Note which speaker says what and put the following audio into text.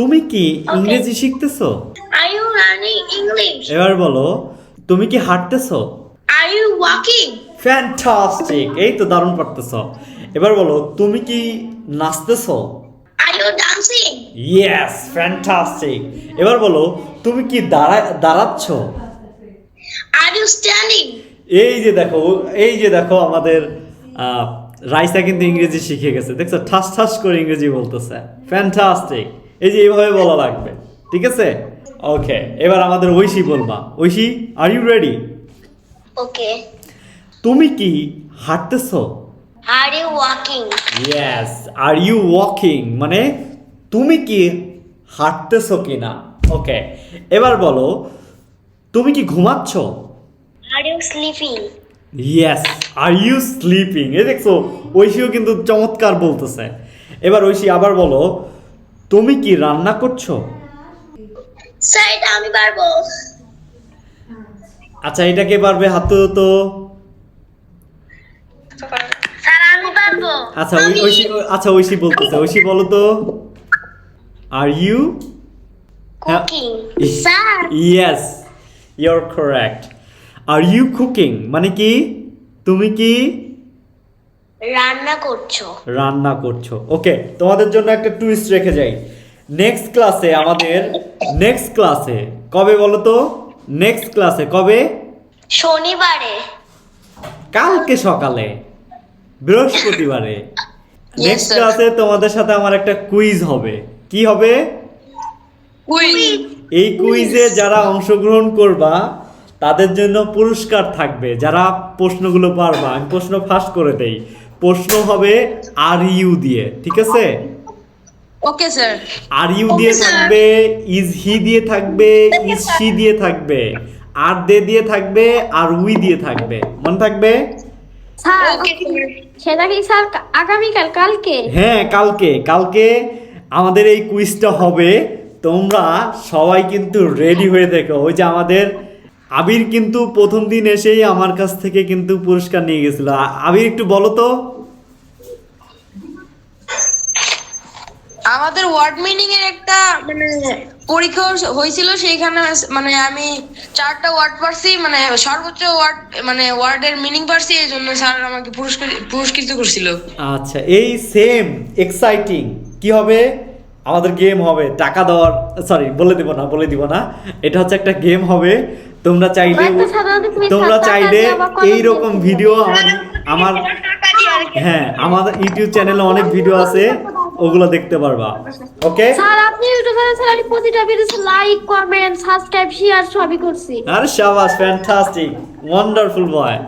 Speaker 1: তুমি কি ইংরেজি শিখতেছো?
Speaker 2: Are you learning English?
Speaker 1: এবার বলো তুমি কি হাঁটতেছো?
Speaker 2: Are you walking?
Speaker 1: ফ্যান্টাস্টিক এই তো দারুণ পারতেছ। এবার বলো তুমি কি নাচতেছো?
Speaker 2: Are you dancing?
Speaker 1: Yes fantastic এবার বলো তুমি কি দাঁড়া দাঁড়াচ্ছ?
Speaker 2: Are you standing?
Speaker 1: এই যে দেখো এই যে দেখো আমাদের আহ, রাইসা কিন্তু ইংরেজি শিখে গেছে। দেখছ ঠাস ঠাস করে ইংরেজি বলতেছে। ফ্যান্টাস্টিক এই যে এইভাবে বলা লাগবে ঠিক আছে? ওকে এবার আমাদের ঐশী বলবা। Oishi are you ready
Speaker 2: okay
Speaker 1: তুমি কি হাঁটতেছো?
Speaker 2: Are you walking
Speaker 1: yes are you walking মানে তুমি কি হাঁটতেছো কিনা? ওকে এবার বলো তুমি কি ঘুমাচ্ছ?
Speaker 2: Are you sleeping?
Speaker 1: Yes are you sleeping এই দেখছ ঐশীও কিন্তু চমৎকার বলতেছে। এবার ঐশী আবার বলো তুমি কি রান্না করছ?
Speaker 2: স্যার এটা আমি পারব।
Speaker 1: আচ্ছা এটাকে পারবে হাত তো? তো
Speaker 2: স্যার আমি পারব।
Speaker 1: আচ্ছা ওই ঐশী আচ্ছা ঐশী বলতেছে। ঐশী বলো তো। Are you
Speaker 2: cooking sir.
Speaker 1: Yes your correct are you cooking মানে কি? তুমি কি?
Speaker 2: রান্না করছ।
Speaker 1: রান্না করছ। ওকে তোমাদের জন্য একটা টুইস্ট রেখে যাই। নেক্সট ক্লাসে আমাদের নেক্সট ক্লাসে কবে বলো তো? নেক্সট ক্লাসে কবে?
Speaker 2: শনিবারে।
Speaker 1: কালকে সকালে বৃহস্পতিবারে। নেক্সট ক্লাসে তোমাদের সাথে আমার একটা কুইজ হবে। কি হবে? এই কুইজে যারা অংশগ্রহণ করবা তাদের জন্য পুরস্কার থাকবে। যারা প্রশ্নগুলো পারবা আমি প্রশ্ন ফাঁস করে দেই। প্রশ্ন হবে আর ইউ দিয়ে? ঠিক আছে?
Speaker 3: ওকে স্যার
Speaker 1: আর ইউ দিয়ে থাকবে? ইজ হি দিয়ে থাকবে? ইজ শি দিয়ে থাকবে? আর দে দিয়ে থাকবে? আর উই দিয়ে থাকবে? মনে থাকবে?
Speaker 4: স্যার
Speaker 3: ওকে
Speaker 4: সেটা কি স্যার আগামীকাল কালকে?
Speaker 1: হ্যাঁ কালকে কালকে আমাদের এই কুইজটা হবে। তোমরা সবাই কিন্তু রেডি হয়ে দেখো। ওই যে আমাদের আবির কিন্তু প্রথম দিন এসেই আমার কাছ থেকে কিন্তু পুরস্কার নিয়ে গেছিল। আবির একটু বলো তো।
Speaker 3: আমাদের ওয়ার্ড মিনিং এর একটা মানে পরীক্ষা হয়েছিল সেইখানে মানে আমি চারটা ওয়ার্ড পারছি মানে সর্বোচ্চ ওয়ার্ড মানে ওয়ার্ডের মিনিং পারছি এই জন্য স্যার আমাকে পুরস্কার পুরস্কৃত করছিল।
Speaker 1: আচ্ছা এই সেম এক্সাইটিং কি হবে? আমাদের গেম হবে টাকা দেওয়ার সরি বলে দিব না বলে দিব না। এটা হচ্ছে একটা গেম হবে। তোমরা চাইলে তোমরা চাইলে
Speaker 4: এইরকম
Speaker 1: এই রকম ভিডিও আমার হ্যাঁ আমাদের ইউটিউব চ্যানেলে অনেক ভিডিও আছে ওগুলো দেখতে পারবা। ওকে
Speaker 4: স্যার আপনি ইউটিউব চ্যানেল স্যার আমি প্রতিটা ভিডিওতে লাইক কমেন্ট সাবস্ক্রাইব শেয়ার সবই করছি।
Speaker 1: আরে শাবাশ ফ্যান্টাস্টিক ওয়ান্ডারফুল বয়